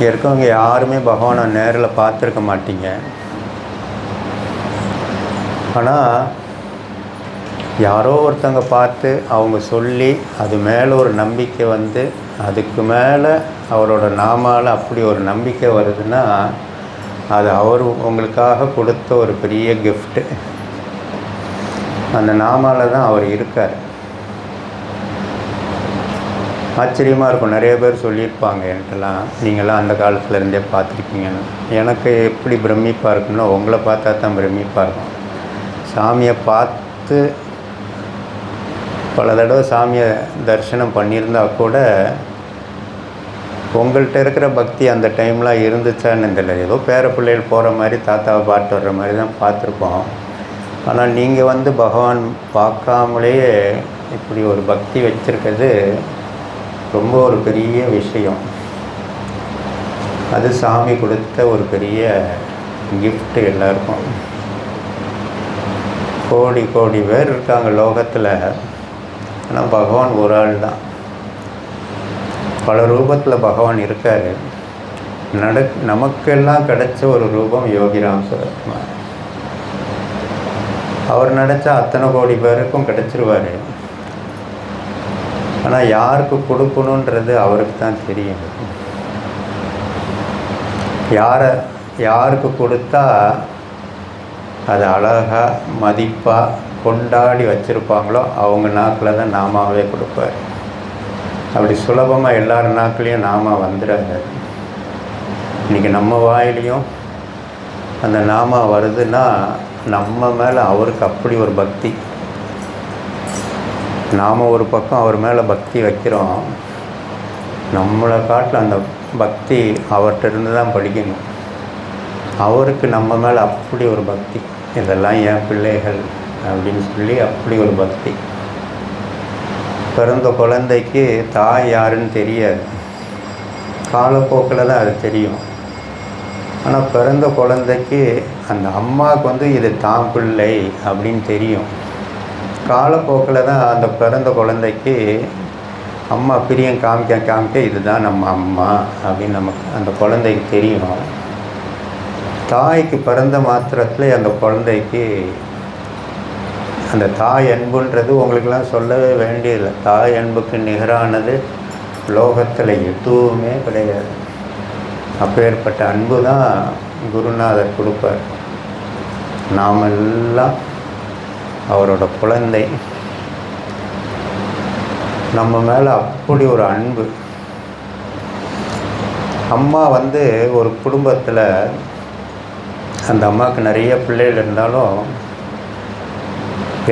இங்கே இருக்கவங்க யாருமே பகவானை நேரில் பார்த்துருக்க மாட்டீங்க. ஆனால் யாரோ ஒருத்தங்க பார்த்து அவங்க சொல்லி அது மேலே ஒரு நம்பிக்கை வந்து அதுக்கு மேலே அவரோட நாமால் அப்படி ஒரு நம்பிக்கை வருதுன்னா அது அவர் உங்களுக்காக கொடுத்த ஒரு பெரிய கிஃப்ட்டு அந்த நாமால தான் அவர் இருக்கார். ஆச்சரியமாக இருக்கும். நிறைய பேர் சொல்லியிருப்பாங்க என்கிட்டலாம் நீங்களாம் அந்த காலத்துலேருந்தே பார்த்துருக்கீங்கன்னு. எனக்கு எப்படி பிரமிப்பாக இருக்குன்னா உங்களை பார்த்தா தான் பிரமிப்பாக இருக்கும். சாமியை பார்த்து பல தடவை சாமியை தரிசனம் பண்ணியிருந்தா கூட உங்கள்கிட்ட இருக்கிற பக்தி அந்த டைம்லாம் இருந்துச்சான்னு தெரியல. ஏதோ பேர பிள்ளைகள் போகிற மாதிரி தாத்தாவை பாட்டு வர்ற மாதிரி தான் பார்த்துருப்போம். ஆனால் நீங்கள் வந்து பகவான் பார்க்காமலேயே இப்படி ஒரு பக்தி வச்சுருக்கிறது ரொம்ப ஒரு பெரிய விஷயம். அது சாமி கொடுத்த ஒரு பெரிய கிஃப்ட்டு எல்லாருக்கும். கோடி கோடி பேர் இருக்காங்க லோகத்தில். ஆனால் பகவான் ஒரு ஆள் தான். பல ரூபத்தில் பகவான் இருக்கார். நட நமக்கெல்லாம் கிடைச்ச ஒரு ரூபம் யோகிராம் சுரத்குமார் அவர் நினச்சா அத்தனை கோடி பேருக்கும் கிடச்சிருவார். ஆனால் யாருக்கு கொடுக்கணுன்றது அவருக்கு தான் தெரியும். யாரை யாருக்கு கொடுத்தா அது அழகாக மதிப்பாக கொண்டாடி வச்சுருப்பாங்களோ அவங்க நாக்கில் தான் நாமாவே கொடுப்பார். அப்படி சுலபமாக எல்லார் நாக்குலேயும் நாமா வந்துடாது இன்றைக்கி நம்ம வாயிலையும் அந்த நாமா வருதுன்னா நம்ம மேலே அவருக்கு அப்படி ஒரு பக்தி. நாம் ஒரு பக்கம் அவர் மேலே பக்தி வைக்கிறோம் நம்மளை காட்டில் அந்த பக்தி அவர்கிட்ட இருந்து தான் படிக்கணும். அவருக்கு நம்ம மேலே அப்படி ஒரு பக்தி இதெல்லாம் என் பிள்ளைகள் அப்படின்னு சொல்லி அப்படி ஒரு பக்தி. பிறந்த குழந்தைக்கு தாய் யாருன்னு தெரியாது. காலப்போக்கில் தான் அது தெரியும். ஆனால் பிறந்த குழந்தைக்கு அந்த அம்மாவுக்கு வந்து இது தான் பிள்ளை அப்படின்னு தெரியும். காலப்போக்கில் தான் அந்த பிறந்த குழந்தைக்கு அம்மா பிரியம் காமிக்க காமிக்க இதுதான் நம்ம அம்மா அப்படின்னு நமக்கு அந்த குழந்தைக்கு தெரியும். தாய்க்கு பிறந்த மாத்திரத்தில் அந்த குழந்தைக்கு அந்த தாய் அன்புன்றது உங்களுக்கெல்லாம் சொல்லவே வேண்டியதில்லை. தாய் அன்புக்கு நிகரானது லோகத்தில் எதுவுமே கிடையாது. அப்பேற்பட்ட அன்பு தான் குருநாதர் கொடுப்பார். நாம் எல்லாம் அவரோட குழந்தை. நம்ம மேலே அப்படி ஒரு அன்பு. அம்மா வந்து ஒரு குடும்பத்தில் அந்த அம்மாவுக்கு நிறைய பிள்ளைகள் இருந்தாலும்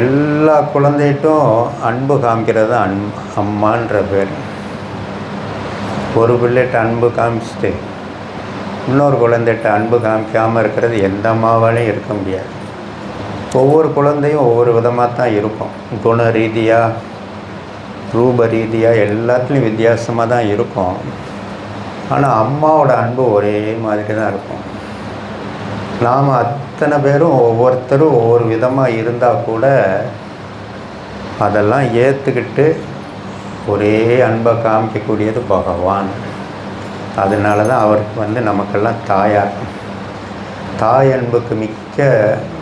எல்லா குழந்தைகிட்டும் அன்பு காமிக்கிறது தான் அன் அம்மான்ற பேர். ஒரு பிள்ளைகிட்ட அன்பு காமிச்சிட்டு இன்னொரு குழந்தைகிட்ட அன்பு காமிக்காமல் இருக்கிறது எந்த அம்மாவாலையும் இருக்க முடியாது. ஒவ்வொரு குழந்தையும் ஒவ்வொரு விதமாக தான் இருக்கும். குண ரீதியாக ரூப ரீதியாக எல்லாத்துலேயும் வித்தியாசமாக தான் இருக்கும். ஆனால் அம்மாவோட அன்பு ஒரே மாதிரி தான் இருக்கும். நாம் அத்தனை பேரும் ஒவ்வொருத்தரும் ஒவ்வொரு விதமாக இருந்தால் கூட அதெல்லாம் ஏற்றுக்கிட்டு ஒரே அன்பை காமிக்கக்கூடியது பகவான். அதனால தான் அவருக்கு வந்து நமக்கெல்லாம் தாயார். தாய் அன்புக்கு மிக்க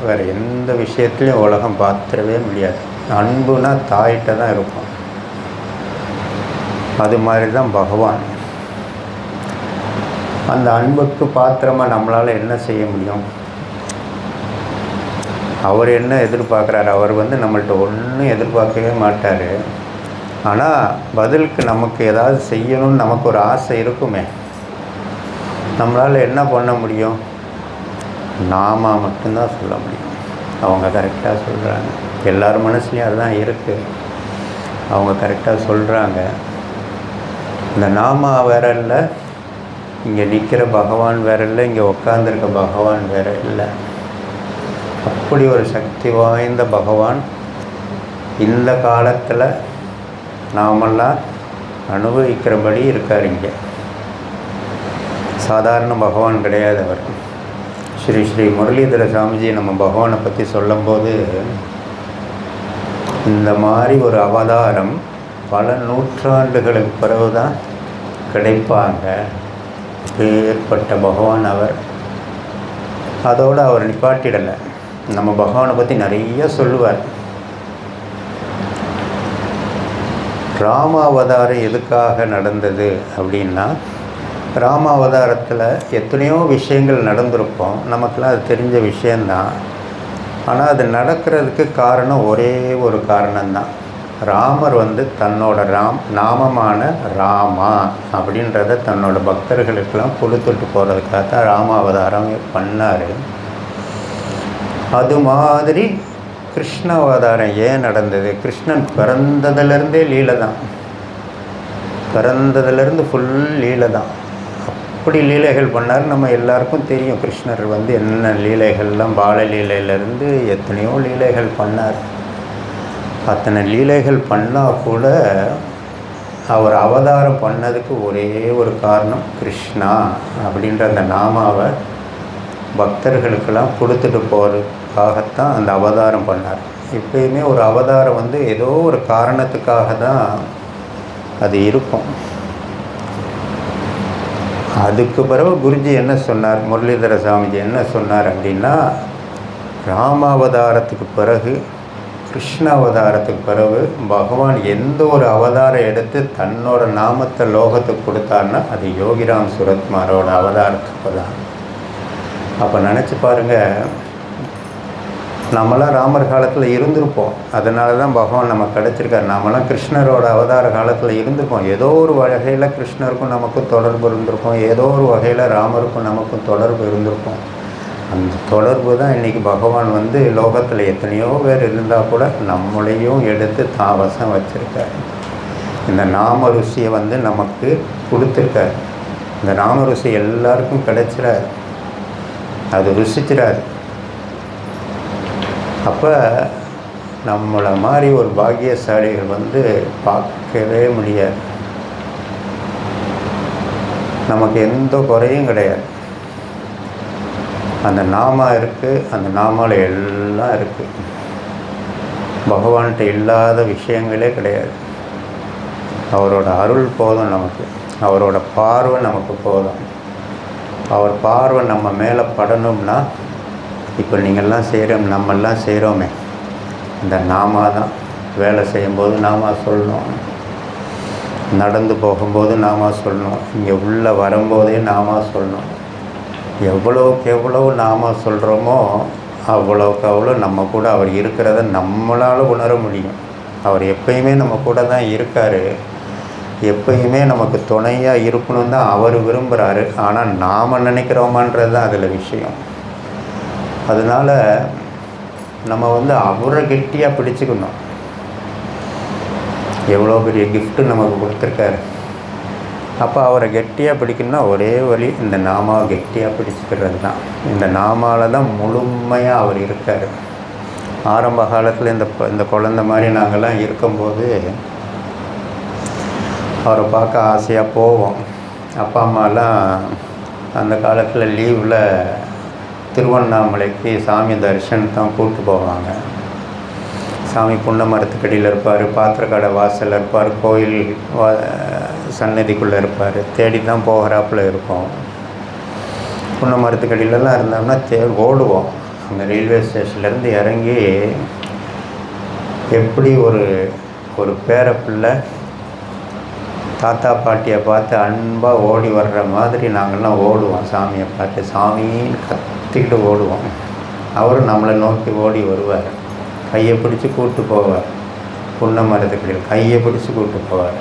வேறு எந்த விஷயத்துலையும் உலகம் பார்த்துடவே முடியாது. அன்புனா தாயிட்ட தான் இருக்கும் அது மாதிரி தான் பகவான். அந்த அன்புக்கு பாத்திரமாக நம்மளால் என்ன செய்ய முடியும்? அவர் என்ன எதிர்பார்க்குறாரு? அவர் வந்து நம்மள்ட்ட ஒன்றும் எதிர்பார்க்கவே மாட்டார். ஆனால் பதிலுக்கு நமக்கு ஏதாவது செய்யணும்னு நமக்கு ஒரு ஆசை இருக்குமே. நம்மளால் என்ன பண்ண முடியும்? நாம மட்டும்தான் சொல்ல முடியும். அவங்க கரெக்டாக சொல்கிறாங்க எல்லார் மனசுலையும் அதுதான் இருக்குது அவங்க கரெக்டாக சொல்கிறாங்க இந்த நாமா வேற இல்லை. இங்கே நிற்கிற பகவான் வேற இல்லை. இங்கே உட்காந்துருக்க பகவான் வேற இல்லை. அப்படி ஒரு சக்தி வாய்ந்த பகவான் இந்த காலத்தில் நாமெல்லாம் அனுபவிக்கிறபடி இருக்கார் இங்கே. சாதாரண பகவான் கிடையாது அவர். ஸ்ரீ ஸ்ரீ முரளிதர சாமிஜி நம்ம பகவானை பற்றி சொல்லும்போது இந்த மாதிரி ஒரு அவதாரம் பல நூற்றாண்டுகளுக்கு பிறகு தான் கிடைப்பாங்க. ஏற்பட்ட பகவான் அவர். அதோடு அவர் நிப்பாட்டிடலை. நம்ம பகவானை பற்றி நிறைய சொல்லுவார். ராம அவதாரம் எதுக்காக நடந்தது அப்படின்னா ராம அவதாரத்தில் எத்தனையோ விஷயங்கள் நடந்திருப்போம் நமக்கெல்லாம் அது தெரிஞ்ச விஷயந்தான் ஆனால் அது நடக்கிறதுக்கு காரணம் ஒரே ஒரு காரணம்தான். ராமர் வந்து தன்னோட ராம் நாமமான ராமா அப்படின்றத தன்னோட பக்தர்களுக்கெல்லாம் கொடுத்துட்டு போகிறதுக்காக தான் ராம அவதாரம் பண்ணார். அது மாதிரி கிருஷ்ண அவதாரம் ஏன் நடந்தது? கிருஷ்ணன் பிறந்ததுலேருந்தே லீலை தான் பிறந்ததுலேருந்து ஃபுல் லீலை தான் அப்படி லீலைகள் பண்ணார் நம்ம எல்லாருக்கும் தெரியும். கிருஷ்ணர் வந்து என்ன லீலைகள்லாம் பால லீலையிலேருந்து எத்தனையோ லீலைகள் பண்ணார். அத்தனை லீலைகள் பண்ணால் கூட அவர் அவதாரம் பண்ணதுக்கு ஒரே ஒரு காரணம் கிருஷ்ணா அப்படின்ற அந்த நாமாவை பக்தர்களுக்கெல்லாம் கொடுத்துட்டு போகிறதுக்காகத்தான் அந்த அவதாரம் பண்ணார். எப்பயுமே ஒரு அவதாரம் வந்து ஏதோ ஒரு காரணத்துக்காக தான் அது இருக்கும். அதுக்கு பிறகு குருஜி என்ன சொன்னார் முரளிதர சாமிஜி என்ன சொன்னார் அப்படின்னா ராமாவதாரத்துக்கு பிறகு கிருஷ்ண அவதாரத்துக்கு பிறகு பகவான் எந்த ஒரு அவதாரம் எடுத்து தன்னோட நாமத்தை லோகத்துக்கு கொடுத்தாருன்னா அது யோகிராம் சுரத்மாரோட அவதாரத்துக்கு தான். அப்போ நினச்சி பாருங்கள் நம்மளாம் ராமர் காலத்தில் இருந்திருப்போம். அதனால தான் பகவான் நமக்கு கிடச்சிருக்காரு நம்மளாம் கிருஷ்ணரோட அவதார காலத்தில் இருந்திருப்போம். ஏதோ ஒரு வகையில் கிருஷ்ணருக்கும் நமக்கும் தொடர்பு இருந்திருக்கும். ஏதோ ஒரு வகையில் ராமருக்கும் நமக்கும் தொடர்பு இருந்திருக்கும். அந்த தொடர்பு தான் இன்றைக்கி பகவான் வந்து லோகத்தில் எத்தனையோ பேர் இருந்தால் கூட நம்மளையும் எடுத்து தான் வசம் வச்சுருக்கார். இந்த நாம ருசியை வந்து நமக்கு கொடுத்துருக்கார். இந்த நாம ருசி எல்லாருக்கும் கிடைச்சிடாது அது ருசிச்சிடாது அப்போ நம்மளை மாதிரி ஒரு பாக்கியசாலிகள் வந்து பார்க்கவே முடியாது. நமக்கு எந்த குறையும் கிடையாது. அந்த நாமா இருக்குது அந்த நாமாவில் எல்லாம் இருக்குது பகவான்கிட்ட இல்லாத விஷயங்களே கிடையாது. அவரோட அருள் போதும் நமக்கு. அவரோட பார்வை நமக்கு போதும். அவர் பார்வை நம்ம மேலே படணும்னா இப்போ நீங்கள்லாம் செய்கிறோம் நம்மெல்லாம் செய்கிறோமே. இந்த நாமா தான். வேலை செய்யும்போது நாம சொல்லணும். நடந்து போகும்போது நாம சொல்லணும். இங்கே உள்ளே வரும்போதே நாம சொல்லணும். எவ்வளோக்கு எவ்வளோ நாம சொல்கிறோமோ அவ்வளோக்கு அவ்வளோ நம்ம கூட அவர் இருக்கிறத நம்மளால் உணர முடியும். அவர் எப்பயுமே நம்ம கூட தான் இருக்கார். எப்பயுமே நமக்கு துணையாக இருக்கணும் தான் அவர் விரும்புகிறாரு ஆனால் நாம் நினைக்கிறோமான்றது தான் அதில் விஷயம். அதனால் நம்ம வந்து அவரை கெட்டியாக பிடிச்சிக்கணும். எவ்வளோ பெரிய கிஃப்ட்டு நமக்கு கொடுத்துருக்காரு. அப்போ அவரை கெட்டியாக பிடிக்கணும்னா ஒரே வழி இந்த நாமாவை கெட்டியாக பிடிச்சிக்கிறது தான் இந்த நாமாவில் தான் முழுமையாக அவர் இருக்கார். ஆரம்ப காலத்தில் இந்த இந்த குழந்த மாதிரி நாங்கள்லாம் இருக்கும்போது அவரை பார்க்க ஆசையாக போவோம். அப்பா அம்மாலாம் அந்த காலத்தில் லீவில் திருவண்ணாமலைக்கு சாமி தரிசனம் தான் கூப்பிட்டு போவாங்க. சாமி புண்ண மரத்துக்கடியில் இருப்பார் பாத்திரக்கடை வாசலில் இருப்பார் கோயில் வா சன்னதிக்குள்ளே இருப்பார் தேடி தான் போகிறாப்புல இருக்கும். புண்ண மரத்துக்கடியிலலாம் இருந்தோம்னா தே ஓடுவோம். அங்கே ரயில்வே ஸ்டேஷன்லேருந்து இறங்கி எப்படி ஒரு ஒரு பேர பிள்ளை தாத்தா பாட்டியை பார்த்து அன்பாக ஓடி வர்ற மாதிரி நாங்கள்லாம் ஓடுவோம் சாமியை பார்த்து. சாமின்னு கத்திக்கிட்டு ஓடுவோம். அவரும் நம்மளை நோக்கி ஓடி வருவார். கையை பிடிச்சி கூப்பிட்டு போவார். புன்ன மரத்துக்கடியில் கையை பிடிச்சி கூப்பிட்டு போவார்.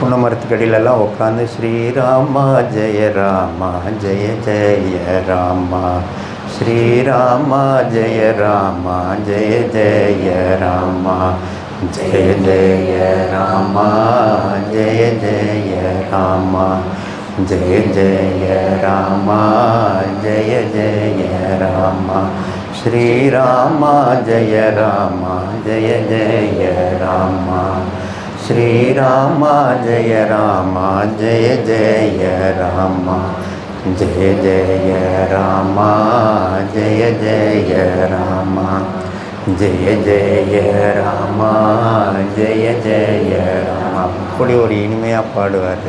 புன்ன மரத்துக்கடியிலெல்லாம் உட்காந்து ஸ்ரீராமா ஜெய ராமா ஜெய ஜெய ராமா. ஸ்ரீராமா ஜெய ராமா ஜெய ஜெய ராமா. ஜெய ஜெய ராமா ஜெய ஜெய ராமா. ஜெய ஜெய ராமா ஜெய ஜெய ராமா ஸ்ரீராமா ஜெய ராமா ஜெய ஜெய ராமா ஸ்ரீராமா ஜெய ராமா ஜெய ஜெய ராமா ஜெய ஜெய ராமா ஜெய ஜெய ராமா ஜெய ஜெய ராமா ஜெய ஜெய ராமா அப்படி ஒரு இனிமையாக பாடுவார்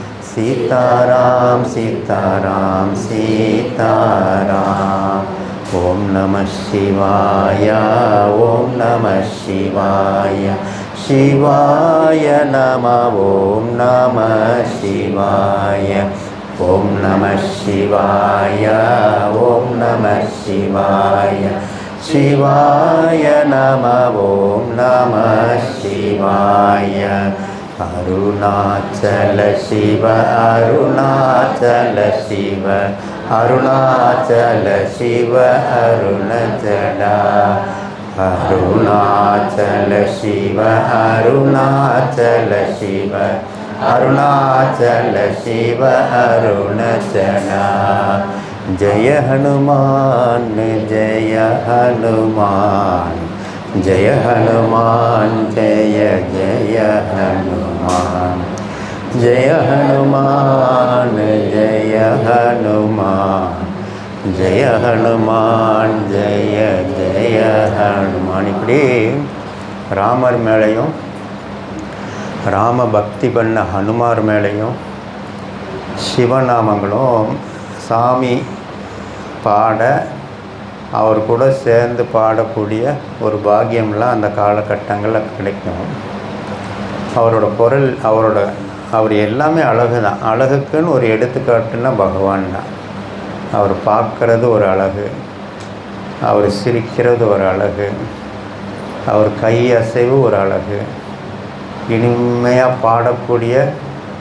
सीताराम सीताराम सीताराम ॐ नमः शिवाय ॐ नमः शिवाय शिवाय नमः ॐ नमः शिवाय ॐ नमः शिवाय ॐ नमः शिवाय शिवाय नमः ॐ नमः शिवाय అరుణాచల శివ అరుణాచల శివ అరుణాచల శివ అరుణచల. అరుణాచల శివ అరుణాచల శివ అరుణాచల శివ అరుణచల. జయ హనుమాన్ జయ హనుమాన్ జయ హనుమాన్ జయ జయ హనుమాన్. ஹனுமான் ஜெய ஹனுமான் ஜெய ஹனுமான் ஜெய ஹனுமான் ஜெய ஜெய ஹனுமான் இப்படி ராமர் மேலையும் ராம பக்தி பண்ண ஹனுமார் மேலேயும் சிவநாமங்களும் சாமி பாட அவர் கூட சேர்ந்து பாடக்கூடிய ஒரு பாக்கியம்லாம் அந்த காலகட்டங்களில் கிடைக்கும். அவரோட குரல் அவரோட அவர் எல்லாமே அழகு தான் அழகுக்குன்னு ஒரு எடுத்துக்காட்டுன்னா பகவான் தான். அவர் பார்க்கறது ஒரு அழகு. அவர் சிரிக்கிறது ஒரு அழகு. அவர் கை அசைவு ஒரு அழகு. இனிமையாக பாடக்கூடிய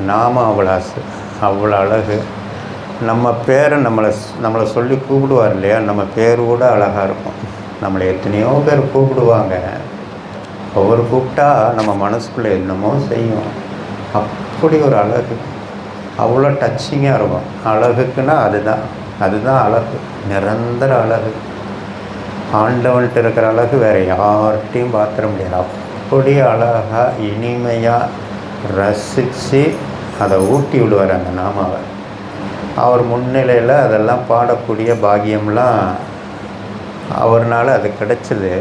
நாம அவ்வளோ அசு அவ்வளோ அழகு. நம்ம பேரை நம்மளை நம்மளை சொல்லி கூப்பிடுவார் இல்லையா? நம்ம பேர் கூட அழகாக இருக்கும். நம்மளை எத்தனையோ பேர் கூப்பிடுவாங்க. ஒவ்வொரு கூப்பிட்டா நம்ம மனசுக்குள்ளே என்னமோ செய்யும். அப்படி ஒரு அழகு. அவ்வளோ டச்சிங்காக இருக்கும். அழகுக்குன்னா அதுதான். அதுதான் அழகு. நிரந்தர அழகு. ஆண்டவன்ட்டு இருக்கிற அழகு வேறு யார்கிட்டையும் பார்த்துட முடியாது. அப்படி அழகாக இனிமையாக ரசித்து அதை ஊட்டி விடுவார் அந்த நாமாவை. அவர் முன்னிலையில் அதெல்லாம் பாடக்கூடிய பாக்கியம்லாம் அவர்னால் அது கிடச்சிது.